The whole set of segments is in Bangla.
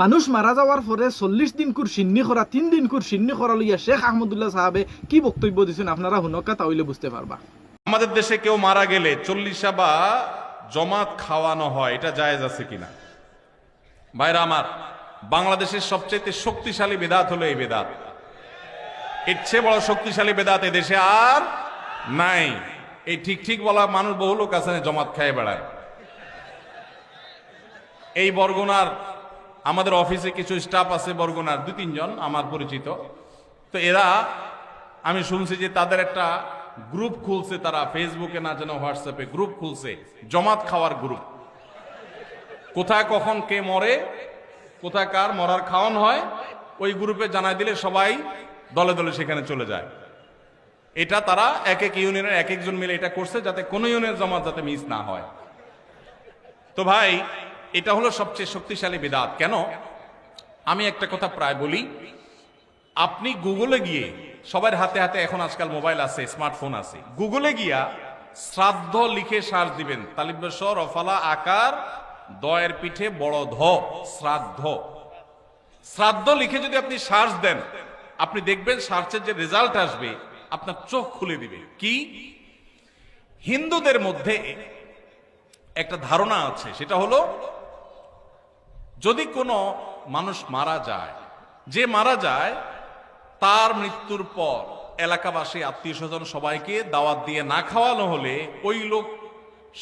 মানুষ মারা যাওয়ার পরে চল্লিশ দিন কুর সিন্নি করা তিন দিন কুর সিন্নি করা লইয়া শেখ আহমদুল্লাহ সাহাবে কি বক্তব্য দিচ্ছেন আপনারা হুনকা তাহলে বুঝতে পারবা। আমাদের দেশে কেউ মারা গেলে চল্লিশা বা জমাত খাওয়ানো হয়, এটা জায়েজ আছে কিনা? ভাইরা আমার, বাংলাদেশের সবচেয়ে শক্তিশালী বেদাত হলো এই বেদাত। এর চেয়ে বড় শক্তিশালী বেদাত দেশে আর নাই। এই ঠিক ঠিক বলা মানুষ বহু লোক আছে জমাত খায় বেড়ায়। এই বরগুনার আমাদের অফিসে কিছু স্টাফ আছে বরগুনার দু তিনজন আমার পরিচিত। তো এরা, আমি শুনছি যে তাদের একটা গ্রুপ খুলছে তারা ফেসবুকে না যেন হোয়াটসঅ্যাপে গ্রুপ খুলছে, জমাত খাওয়ার গ্রুপ কোথায় কখন কে মরে, কোথায় কার মরার খাওয়ান হয়, ওই গ্রুপে জানাই দিলে সবাই দলে দলে সেখানে চলে যায়। এটা তারা এক এক ইউনিয়নের এক একজন মিলে এটা করছে যাতে কোনো ইউনিয়নের জমাত যাতে মিস না হয়। তো ভাই এটা হলো সবচেয়ে শক্তিশালী বিদাত। কেন? আমি একটা কথা প্রায় বলি। আপনি গুগলে গিয়ে, সবার হাতে হাতে এখন আজকাল মোবাইল আছে, স্মার্টফোন আছে। গুগলে গিয়া শ্রাদ্ধ লিখে সার্চ দিবেন তালিবেশ্বর রফালা আকার দয়ের পিঠে বড় ধ শ্রাদ্ধ। শ্রাদ্ধ লিখে যদি আপনি সার্চ দেন, আপনি দেখবেন সার্চের যে রেজাল্ট আসবে, আপনার চোখ খুলে দিবে। কি? হিন্দুদের মধ্যে একটা ধারণা আছে, সেটা হলো যদি কোনো মানুষ মারা যায়, যে মারা যায়, তার মৃত্যুর পর এলাকাবাসী আত্মীয় স্বজন সবাইকে দাওয়াত দিয়ে না খাওয়ানো হলে ওই লোক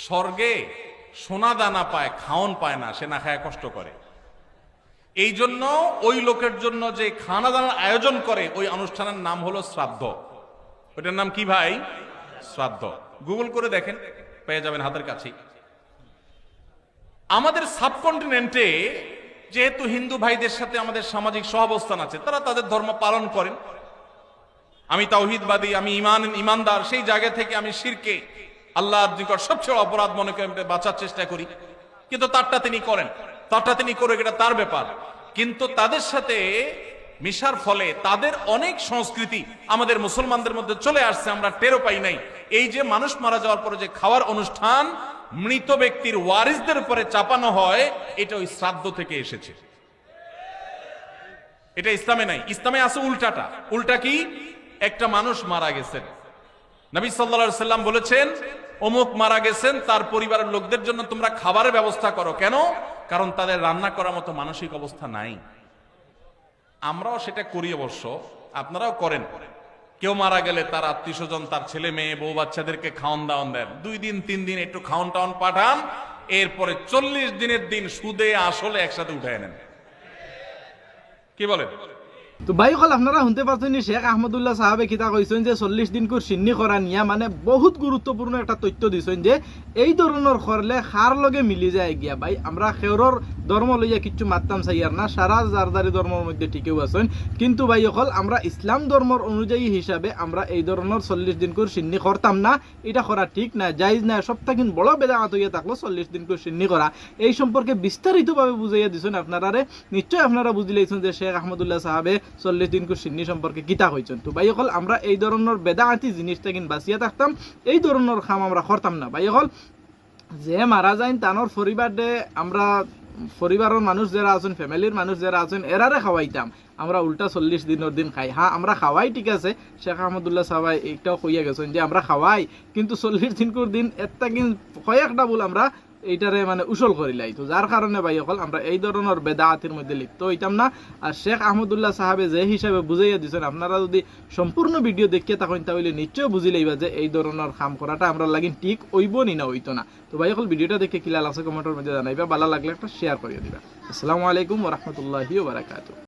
স্বর্গে সোনা দানা পায়, খাওন পায় না, সে না খায়, কষ্ট করে। এই জন্য ওই লোকের জন্য যে খানা দানার আয়োজন করে, ওই অনুষ্ঠানের নাম হলো শ্রাদ্ধ। ওইটার নাম কি ভাই? শ্রাদ্ধ। গুগল করে দেখেন, পেয়ে যাবেন হাতের কাছেই আমাদের সাবকন্টিনেন্টে যেহেতু হিন্দু ভাইদের সাথে আমাদের সামাজিক সহাবস্থান আছে, তারা তাদের ধর্ম পালন করেন। আমি তাওহিদবাদী, আমি ইমান ইমানদার সেই জায়গা থেকে আমি শিরকে, আল্লাহর নিকট সবচেয়ে অপরাধ মনে করে বাঁচার চেষ্টা করি। কিন্তু তারটা তিনি করেন। তারটা তিনি করে এটা তার ব্যাপার। কিন্তু তাদের সাথে মিশার ফলে তাদের অনেক সংস্কৃতি আমাদের মুসলমানদের মধ্যে চলে আসছে, আমরা টেরো পাই নাই। এই যে মানুষ মারা যাওয়ার পরে যে খাওয়ার অনুষ্ঠান মৃত ব্যক্তির ওয়ারিসদের উপরে চাপানো হয়, এটা ওই শ্রাদ্ধ থেকে এসেছে। এটা ইসলামে নাই, ইসলামে আছে উল্টাটা। উল্টা কি? একটা মানুষ মারা গেছেন। নবী সাল্লা সাল্লাম বলেছেন, অমুক মারা গেছেন, তার পরিবারের লোকদের জন্য তোমরা খাবারের ব্যবস্থা করো। কেন? কারণ তাদের রান্না করার মতো মানসিক অবস্থা নাই। আমরাও সেটা করি অবশ্য, আপনারাও করেন। কেউ মারা গেলে তার আত্মীয় স্বজন তার ছেলে, মেয়ে, বউ বাচ্চাদেরকে খাওয়ান দাওয়ান দেন। দুই দিন, তিন দিন একটু খাওয়ান টাউন পাঠান, এরপরে চল্লিশ দিনের দিন সুদে আসলে একসাথে উঠায় নেন। কি বলেন? তো ভাই আপনারা শুনতে পাচ্ছেন শেখ আহমদুল্লাহ সাহাবে কিতা কইছেন যে চল্লিশ দিন কুর সিন্নি করা নিয়া মানে বহুত গুরুত্বপূর্ণ একটা তথ্য দিছেন যে এই ধরনের করলে খার লগে মিলি যায় গিয়া। ভাই, আমরা খেরর ধর্ম লইয়া কিচ্ছু মারতাম চাইয়ার না সারা জারদারি ধর্মের মধ্যে ঠিকও আছেন। কিন্তু ভাই অকল আমরা ইসলাম ধর্মর অনুযায়ী হিসাবে আমরা এই ধরনের চল্লিশ দিন কুর সিন্নি করতাম না, এটা করা ঠিক না জাইজ না সপ্তাহ বড় বেদাঙাত হইয়া থাকল চল্লিশ দিন কুর সিন্নি করা এই সম্পর্কে বিস্তারিতভাবে বুঝাইয়া দিছেন আপনারারে নিশ্চয় আপনারা বুঝিলাইছেন যে শেখ আহমদুল্লাহ সাহাবে চল্লিশ দিন কুর সিন্নি সম্পর্কে কিতা হয়েছেন তো ভাই অকল আমরা এই ধরনের বেদাঙাতি জিনিসটা কিন বাঁচিয়া থাকতাম। এই ধরনের খাম আমরা করতাম না। ভাই অকল যে মারা যায় তানোর পরিবার দে আমরা পরিবারের মানুষ যারা আছেন ফ্যামিলির মানুষ যারা আছেন এরারে খাওয়াইতাম। আমরা উল্টা চল্লিশ দিনের দিন খাই। হ্যাঁ আমরা খাওয়াই ঠিক আছে। শেখ আহমদুল্লাহ সাহাবাই এইটাও কইয়া গেছেন যে, আমরা খাওয়াই। কিন্তু চল্লিশ দিনকুর দিন একটা কিন কয়েকটা বল আমরা এইটারে মানে উসল করিলাই তো যার কারণে ভাই অকল আমরা এই ধরনের বেদাহাতির মধ্যে লিপ্ত হইতাম না। আর শেখ আহমদুল্লাহ সাহাবে যে হিসাবে বুঝাইয়া দিছেন, আপনারা যদি সম্পূর্ণ ভিডিও দেখিয়ে থাকেন, তাহলে নিশ্চয় বুঝি লইবা যে এই ধরনের কাম করাটা আমরা লাগিন ঠিক হইব নি না হইতো না। তো ভাই অকল ভিডিওটা দেখে কিলাল আছে, কমেন্টের মধ্যে জানাইবা, ভালো লাগলে একটা শেয়ার করিয়ে দিবা। আসসালামু আলাইকুম ওরহমতুল্লাহি ওবারাকাতুহ